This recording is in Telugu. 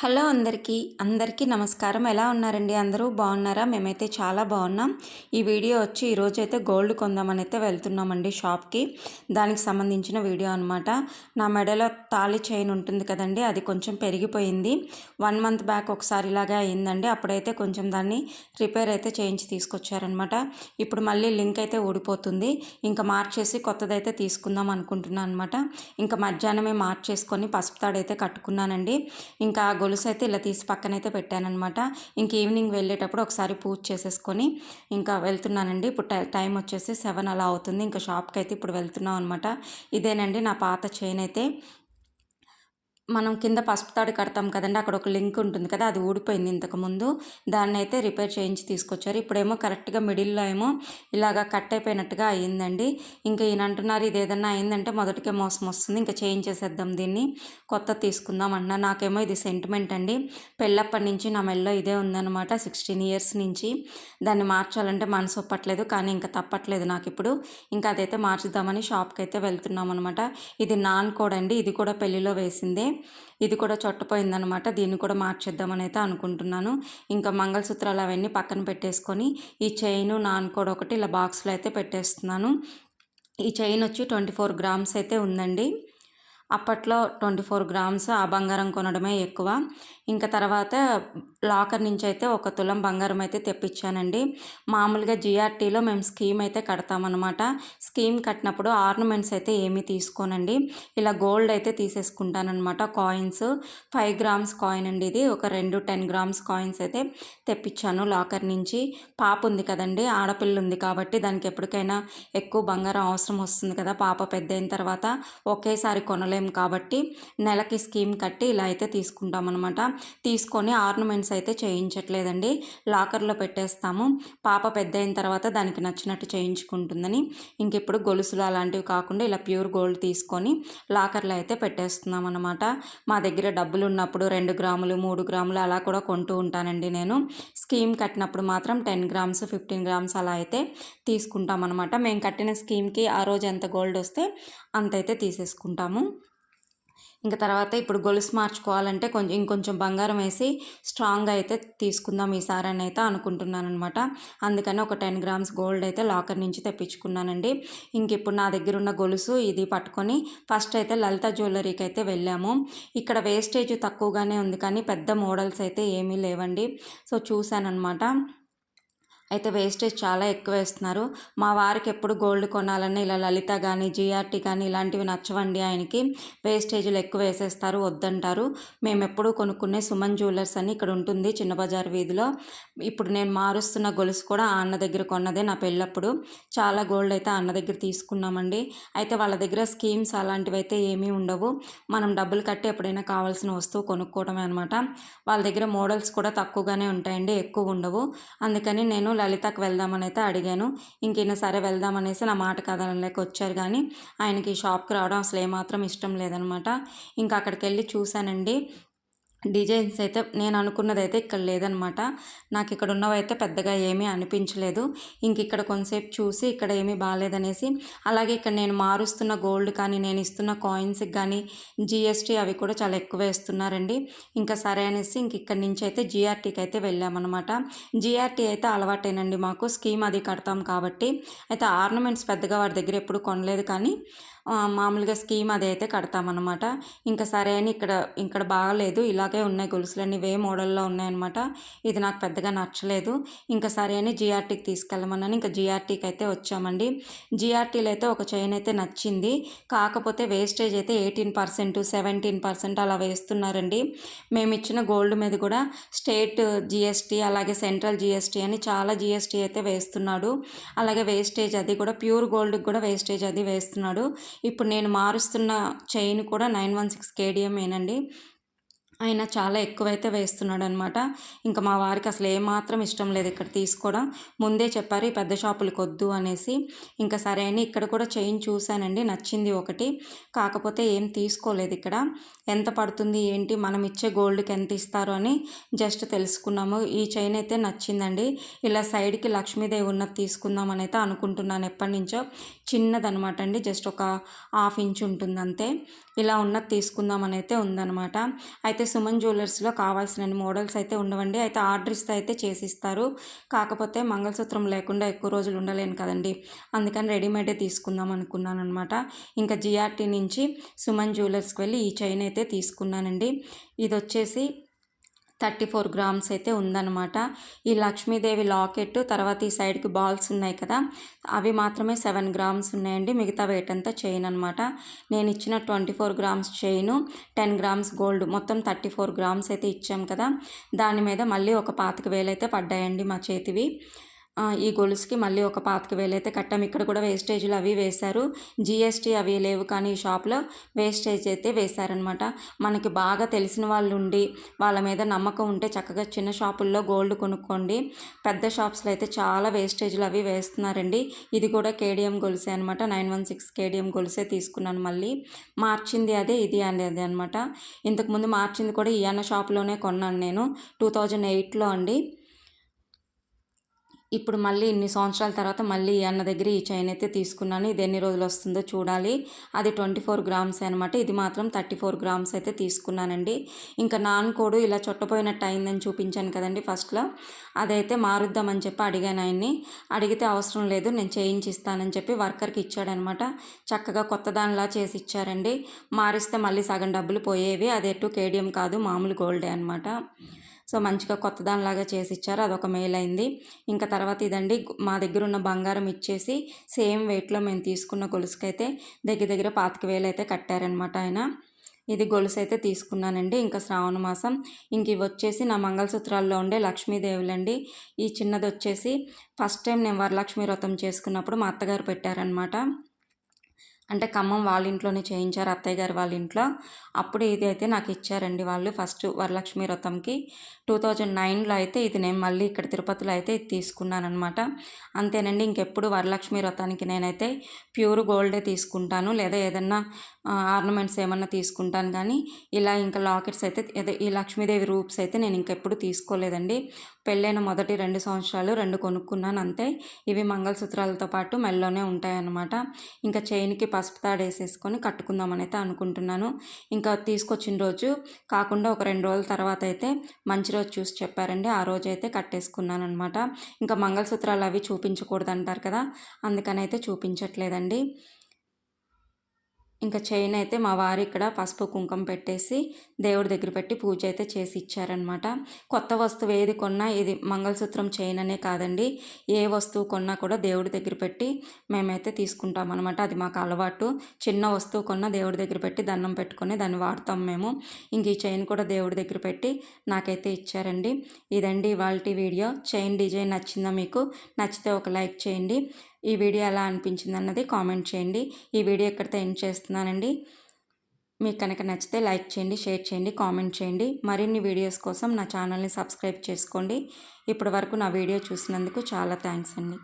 హలో అందరికీ అందరికీ నమస్కారం. ఎలా ఉన్నారండి? అందరూ బాగున్నారా? మేమైతే చాలా బాగున్నాం. ఈ వీడియో వచ్చి ఈరోజు అయితే గోల్డ్ కొందామని అయితే వెళ్తున్నామండి షాప్కి. దానికి సంబంధించిన వీడియో అనమాట నా మెడలో తాళి చైన్ ఉంటుంది కదండి అది కొంచెం పెరిగిపోయింది. వన్ మంత్ బ్యాక్ ఒకసారి ఇలాగే అయిందండి. అప్పుడైతే కొంచెం దాన్ని రిపేర్ అయితే చేయించి తీసుకొచ్చారనమాట ఇప్పుడు మళ్ళీ లింక్ అయితే ఊడిపోతుంది. ఇంకా మార్చేసి కొత్తదైతే తీసుకుందాం అనుకుంటున్నాను అనమాట ఇంకా మధ్యాహ్నమే మార్చేసుకొని పసుపు తాడైతే కట్టుకున్నానండి. ఇంకా గొలుసు అయితే ఇలా తీసి పక్కనైతే పెట్టానమాట ఇంక ఈవినింగ్ వెళ్ళేటప్పుడు ఒకసారి పూజ చేసేసుకొని ఇంకా వెళ్తున్నానండి. ఇప్పుడు టైం వచ్చేసి సెవెన్ అలా అవుతుంది. ఇంకా షాప్కి అయితే ఇప్పుడు వెళ్తున్నాం అనమాట ఇదేనండి నా పాత చైన్ అయితే. మనం కింద పసుపు తాడు కడతాం కదండి అక్కడ ఒక లింక్ ఉంటుంది కదా అది ఊడిపోయింది ఇంతకుముందు దాన్ని అయితే రిపేర్ చేయించి తీసుకొచ్చారు. ఇప్పుడేమో కరెక్ట్గా మిడిల్లో ఏమో ఇలాగా కట్ అయిపోయినట్టుగా అయ్యిందండి ఇంకా ఈయన అంటున్నారు ఇది ఏదన్నా అయిందంటే మొదటికే మోసం వస్తుంది ఇంకా చేయించేసేద్దాం దీన్ని. కొత్త తీసుకుందాం అన్న నాకేమో ఇది సెంటిమెంట్ అండి. పెళ్ళప్పటి నుంచి నా మెల్లో ఇదే ఉందన్నమాట సిక్స్టీన్ ఇయర్స్ నుంచి. దాన్ని మార్చాలంటే మనసు ఒప్పట్లేదు కానీ ఇంకా తప్పట్లేదు నాకు ఇప్పుడు. ఇంకా అదైతే మార్చుదామని షాప్కి అయితే వెళ్తున్నాం అనమాట ఇది నాన్ కోడ్ అండి ఇది కూడా పెళ్ళిలో వేసిందే. ఇది కూడా చొట్టపోయిందనమాట దీన్ని కూడా మార్చేద్దామని అయితే అనుకుంటున్నాను. ఇంకా మంగళసూత్రాలు అవన్నీ పక్కన పెట్టేసుకొని ఈ చైన్ నాన్ కూడా ఒకటి ఇలా బాక్స్లో అయితే పెట్టేస్తున్నాను. ఈ చైన్ వచ్చి ట్వంటీ ఫోర్ గ్రామ్స్ అయితే ఉందండి. అప్పట్లో ట్వంటీ ఫోర్ గ్రామ్స్ ఆ బంగారం కొనడమే ఎక్కువ. ఇంకా తర్వాత లాకర్ నుంచి అయితే ఒక తులం బంగారం అయితే తెప్పించానండి. మామూలుగా జిఆర్టీలో మేము స్కీమ్ అయితే కడతామన్నమాట. స్కీమ్ కట్టినప్పుడు ఆర్నమెంట్స్ అయితే ఏమీ తీసుకోనండి. ఇలా గోల్డ్ అయితే తీసేసుకుంటానమాట కాయిన్స్. ఫైవ్ గ్రామ్స్ కాయిన్ అండి ఇది. ఒక రెండు టెన్ గ్రామ్స్ కాయిన్స్ అయితే తెప్పించాను లాకర్ నుంచి. పాప ఉంది కదండి ఆడపిల్ల ఉంది కాబట్టి దానికి ఎప్పటికైనా ఎక్కువ బంగారం అవసరం వస్తుంది కదా. పాప పెద్ద అయిన తర్వాత ఒకేసారి కొనలేము కాబట్టి నెలకి స్కీమ్ కట్టి ఇలా అయితే తీసుకుంటాం అనమాట తీసుకొని ఆర్నమెంట్స్ అయితే చేయించట్లేదండి. లాకర్లో పెట్టేస్తాము. పాప పెద్ద అయిన తర్వాత దానికి నచ్చినట్టు చేయించుకుంటుందని. ఇంక ఇప్పుడు గొలుసులు అలాంటివి కాకుండా ఇలా ప్యూర్ గోల్డ్ తీసుకొని లాకర్లో అయితే పెట్టేస్తున్నాం అనమాట మా దగ్గర డబ్బులు ఉన్నప్పుడు రెండు గ్రాములు మూడు గ్రాములు అలా కూడా కొంటూ ఉంటానండి నేను. స్కీమ్ కట్టినప్పుడు మాత్రం టెన్ గ్రామ్స్ ఫిఫ్టీన్ గ్రామ్స్ అలా అయితే తీసుకుంటాం అనమాట మేము కట్టిన స్కీమ్కి ఆ రోజు ఎంత గోల్డ్ వస్తే అంత అయితే తీసేసుకుంటాము. ఇంకా తర్వాత ఇప్పుడు గొలుసు మార్చుకోవాలంటే కొంచెం ఇంకొంచెం బంగారం వేసి స్ట్రాంగ్ అయితే తీసుకుందాం ఈసారి అని అయితే అనుకుంటున్నాను అనమాట అందుకని ఒక టెన్ గ్రామ్స్ గోల్డ్ అయితే లాకర్ నుంచి తెప్పించుకున్నానండి. ఇంక ఇప్పుడు నా దగ్గర ఉన్న గొలుసు ఇది పట్టుకొని ఫస్ట్ అయితే లలిత జ్యువెలరీకి అయితే వెళ్ళాము. ఇక్కడ వేస్టేజ్ తక్కువగానే ఉంది కానీ పెద్ద మోడల్స్ అయితే ఏమీ లేవండి. సో చూశానమాట అయితే వేస్టేజ్ చాలా ఎక్కువ వేస్తున్నారు మా వారికి ఎప్పుడు గోల్డ్ కొనాలని ఇలా లలిత కానీ జిఆర్టీ కానీ ఇలాంటివి నచ్చవండి ఆయనకి. వేస్టేజ్లు ఎక్కువ వేసేస్తారు వద్దంటారు. మేము ఎప్పుడు కొనుక్కునే సుమన్ జ్యువెలర్స్ అని ఇక్కడ ఉంటుంది చిన్న బజార్ వీధిలో. ఇప్పుడు నేను మారుస్తున్న గొలుసు కూడా అన్న దగ్గర కొన్నదే నా పెళ్ళప్పుడు. చాలా గోల్డ్ అయితే అన్న దగ్గర తీసుకున్నామండి. అయితే వాళ్ళ దగ్గర స్కీమ్స్ అలాంటివి అయితే ఏమీ ఉండవు. మనం డబ్బులు కట్టి ఎప్పుడైనా కావాల్సిన వస్తువు కొనుక్కోవడమే అనమాట వాళ్ళ దగ్గర మోడల్స్ కూడా తక్కువగానే ఉంటాయండి ఎక్కువ ఉండవు. అందుకని నేను లలితకు వెళ్దామని అయితే అడిగాను. ఇంకైనా సరే వెళ్దామనేసి నా మాట కదలలేక వచ్చారు కానీ ఆయనకి షాప్కి రావడం అసలు ఏమాత్రం ఇష్టం లేదనమాట. ఇంకా అక్కడికి వెళ్ళి చూశానండి. డిజైన్స్ అయితే నేను అనుకున్నది అయితే ఇక్కడ లేదనమాట. నాకు ఇక్కడ ఉన్నవైతే పెద్దగా ఏమీ అనిపించలేదు. ఇంక ఇక్కడ కొంతసేపు చూసి ఇక్కడ ఏమీ బాగాలేదనేసి అలాగే ఇక్కడ నేను మారుస్తున్న గోల్డ్ కానీ నేను ఇస్తున్న కాయిన్స్కి కానీ జిఎస్టీ అవి కూడా చాలా ఎక్కువ వేస్తున్నారండి. ఇంకా సరే అనేసి ఇంక ఇక్కడ నుంచి అయితే జిఆర్టీకి అయితే వెళ్ళామన్నమాట జిఆర్టీ అయితే అలవాటేనండి మాకు. స్కీమ్ అది కడతాం కాబట్టి. అయితే ఆర్నమెంట్స్ పెద్దగా వాడి దగ్గర ఎప్పుడు కొనలేదు కానీ మామూలుగా స్కీమ్ అది అయితే కడతామన్నమాట. ఇంకా సరే అని ఇక్కడ ఇక్కడ బాగలేదు. ఇలాగే ఉన్నాయి గొలుసులన్నీ వే మోడల్లో ఉన్నాయన్నమాట. ఇది నాకు పెద్దగా నచ్చలేదు. ఇంకా సరే అని జిఆర్టీకి తీసుకెళ్ళమన్నాను. ఇంకా జిఆర్టీకి అయితే వచ్చామండి. జిఆర్టీలో అయితే ఒక చైన్ అయితే నచ్చింది. కాకపోతే వేస్టేజ్ అయితే ఎయిటీన్ పర్సెంట్ సెవెంటీన్ పర్సెంట్ అలా వేస్తున్నారండి. మేము ఇచ్చిన గోల్డ్ మీద కూడా స్టేట్ జిఎస్టీ అలాగే సెంట్రల్ జిఎస్టీ అని చాలా జిఎస్టీ అయితే వేస్తున్నాడు. అలాగే వేస్టేజ్ అది కూడా ప్యూర్ గోల్డ్కి కూడా వేస్టేజ్ అది వేస్తున్నాడు. ఇప్పుడు నేను మారుస్తున్న చైన్ కూడా నైన్ వన్ సిక్స్ కేడిఎంఏనండి ఆయన చాలా ఎక్కువైతే వేస్తున్నాడు అనమాట ఇంకా మా వారికి అసలు ఏమాత్రం ఇష్టం లేదు ఇక్కడ తీసుకోవడం. ముందే చెప్పారు ఈ పెద్ద షాపులకు వద్దు అనేసి. ఇంకా సరే అని ఇక్కడ కూడా చైన్ చూశానండి నచ్చింది ఒకటి. కాకపోతే ఏం తీసుకోలేదు ఇక్కడ. ఎంత పడుతుంది ఏంటి మనం ఇచ్చే గోల్డ్కి ఎంత ఇస్తారు అని జస్ట్ తెలుసుకున్నాము. ఈ చైన్ అయితే నచ్చిందండి. ఇలా సైడ్కి లక్ష్మీదేవి ఉన్నది తీసుకుందామని అయితే అనుకుంటున్నాను ఎప్పటి నుంచో. చిన్నదనమాట అండి జస్ట్ ఒక హాఫ్ ఇంచ్ ఉంటుంది అంతే ఇలా ఉన్నది తీసుకుందామని అయితే ఉందన్నమాట అయితే సుమన్ జ్యువెలర్స్లో కావాల్సిన మోడల్స్ అయితే ఉండవండి. అయితే ఆర్డర్ ఇస్తే అయితే చేసిస్తారు. కాకపోతే మంగళసూత్రం లేకుండా ఎక్కువ రోజులు ఉండలేను కదండి. అందుకని రెడీమేడే తీసుకుందాం అనుకున్నాను అనమాట ఇంకా జిఆర్టీ నుంచి సుమన్ జ్యువెలర్స్కి వెళ్ళి ఈ చైన్ అయితే తీసుకున్నానండి. ఇది వచ్చేసి థర్టీ ఫోర్ గ్రామ్స్ అయితే ఉందన్నమాట. ఈ లక్ష్మీదేవి లాకెట్ తర్వాత ఈ సైడ్కి బాల్స్ ఉన్నాయి కదా అవి మాత్రమే సెవెన్ గ్రామ్స్ ఉన్నాయండి. మిగతా వెయిట్ అంతా చైన్ అనమాట నేను ఇచ్చిన twenty four grams chain ten grams gold మొత్తం థర్టీ ఫోర్ గ్రామ్స్ అయితే ఇచ్చాం కదా. దాని మీద మళ్ళీ ఒక పాతిక వేలు అయితే పడ్డాయండి మా చేతివి. ఈ గొలుసుకి మళ్ళీ ఒక పాతిక వేలైతే కట్టాం. ఇక్కడ కూడా వేస్టేజ్లు అవి వేశారు. జిఎస్టీ అవి లేవు కానీ ఈ షాప్లో వేస్టేజ్ అయితే వేశారనమాట మనకి బాగా తెలిసిన వాళ్ళు ఉండి వాళ్ళ మీద నమ్మకం ఉంటే చక్కగా చిన్న షాపుల్లో గోల్డ్ కొనుక్కోండి. పెద్ద షాప్స్లో అయితే చాలా వేస్టేజ్లు అవి వేస్తున్నారండి. ఇది కూడా కేడిఎం గొలుసే అనమాట నైన్ వన్ సిక్స్ కేడిఎం గొలుసే తీసుకున్నాను మళ్ళీ. మార్చింది అదే ఇది అనేది అనమాట ఇంతకుముందు మార్చింది కూడా ఈయన షాప్లోనే కొన్నాను నేను. టూ థౌజండ్ ఎయిట్లో అండి. ఇప్పుడు మళ్ళీ ఇన్ని సంవత్సరాల తర్వాత మళ్ళీ అన్న దగ్గర ఈ చైన్ అయితే తీసుకున్నాను. ఇది ఎన్ని రోజులు వస్తుందో చూడాలి. అది ట్వంటీ ఫోర్ గ్రామ్స్ అనమాట ఇది మాత్రం థర్టీ ఫోర్ గ్రామ్స్ అయితే తీసుకున్నానండి. ఇంకా నాన్ కోడు ఇలా చుట్టపోయినట్టు అయిందని చూపించాను కదండి ఫస్ట్లో. అదైతే మారుద్దామని చెప్పి అడిగాను ఆయన్ని. అడిగితే అవసరం లేదు నేను చేయించి ఇస్తానని చెప్పి వర్కర్కి ఇచ్చాడనమాట చక్కగా కొత్త దానిలా చేసి ఇచ్చారండి. మారిస్తే మళ్ళీ సగం డబ్బులు పోయేవి. అది ఎటు కేడిఎం కాదు మామూలు గోల్డే అనమాట సో మంచిగా కొత్త దానిలాగా చేసి ఇచ్చారు అదొక మెయిల్ అయింది ఇంకా తర్వాత ఇదండి మా దగ్గర ఉన్న బంగారం ఇచ్చేసి సేమ్ వెయిట్లో మేము తీసుకున్న గొలుసుకైతే దగ్గర దగ్గర పాతిక వేలు అయితే కట్టారనమాట ఆయన. ఇది గొలుసు అయితే తీసుకున్నానండి ఇంకా శ్రావణ మాసం. ఇంక ఇవి వచ్చేసి నా మంగళసూత్రాల్లో ఉండే లక్ష్మీదేవులండి. ఈ చిన్నది వచ్చేసి ఫస్ట్ టైం నేను వరలక్ష్మి వ్రతం చేసుకున్నప్పుడు మా అత్తగారు పెట్టారనమాట అంటే ఖమ్మం వాళ్ళ ఇంట్లోనే చేయించారు అత్తయ్య గారు వాళ్ళ ఇంట్లో అప్పుడు ఇది అయితే నాకు ఇచ్చారండి వాళ్ళు ఫస్ట్ వరలక్ష్మి వ్రతంకి. టూ థౌజండ్ నైన్లో అయితే ఇది నేను మళ్ళీ ఇక్కడ తిరుపతిలో అయితే ఇది తీసుకున్నాను అనమాట అంతేనండి ఇంకెప్పుడు వరలక్ష్మి వ్రతానికి నేనైతే ప్యూర్ గోల్డే తీసుకుంటాను. లేదా ఏదన్నా ఆర్నమెంట్స్ ఏమన్నా తీసుకుంటాను. కానీ ఇలా ఇంకా లాకెట్స్ అయితే ఈ లక్ష్మీదేవి రూప్స్ అయితే నేను ఇంకెప్పుడు తీసుకోలేదండి. పెళ్ళైన మొదటి రెండు సంవత్సరాలు రెండు కొనుక్కున్నాను అంతే ఇవి మంగళసూత్రాలతో పాటు మెల్లోనే ఉంటాయన్నమాట. ఇంకా చైన్కి పసుపు తాడేసేసుకొని కట్టుకుందామని అయితే అనుకుంటున్నాను. ఇంకా తీసుకొచ్చిన రోజు కాకుండా ఒక రెండు రోజుల తర్వాత అయితే మంచి రోజు చూసి చెప్పారండి. ఆ రోజు అయితే కట్టేసుకున్నాను అనమాట ఇంకా మంగళసూత్రాలు అవి చూపించకూడదు అంటారు కదా అందుకని అయితే చూపించట్లేదండి. ఇంకా చైన్ అయితే మా వారు ఇక్కడ పసుపు కుంకుమ పెట్టేసి దేవుడి దగ్గర పెట్టి పూజ అయితే చేసి ఇచ్చారనమాట కొత్త వస్తువు ఏది కొన్నా ఇది మంగళసూత్రం చైన్ అనే కాదండి. ఏ వస్తువు కొన్నా కూడా దేవుడి దగ్గర పెట్టి మేమైతే తీసుకుంటాం అనమాట అది మాకు అలవాటు. చిన్న వస్తువు కొన్నా దేవుడి దగ్గర పెట్టి దండం పెట్టుకొని దాన్ని వాడతాం మేము. ఇంక ఈ చైన్ కూడా దేవుడి దగ్గర పెట్టి నాకైతే ఇచ్చారండి. ఇదండి ఇవాళ వీడియో. చైన్ డిజైన్ నచ్చిందా మీకు? నచ్చితే ఒక లైక్ చేయండి. ఈ వీడియో ఎలా అనిపించింది అన్నది కామెంట్ చేయండి. ఈ వీడియో ఎక్కడితో ఎండ్ చేస్తున్నానండి. మీకు కనుక నచ్చితే లైక్ చేయండి షేర్ చేయండి కామెంట్ చేయండి. మరిన్ని వీడియోస్ కోసం నా ఛానల్ని సబ్స్క్రైబ్ చేసుకోండి. ఇప్పటి వరకు నా వీడియో చూసినందుకు చాలా థ్యాంక్స్ అండి.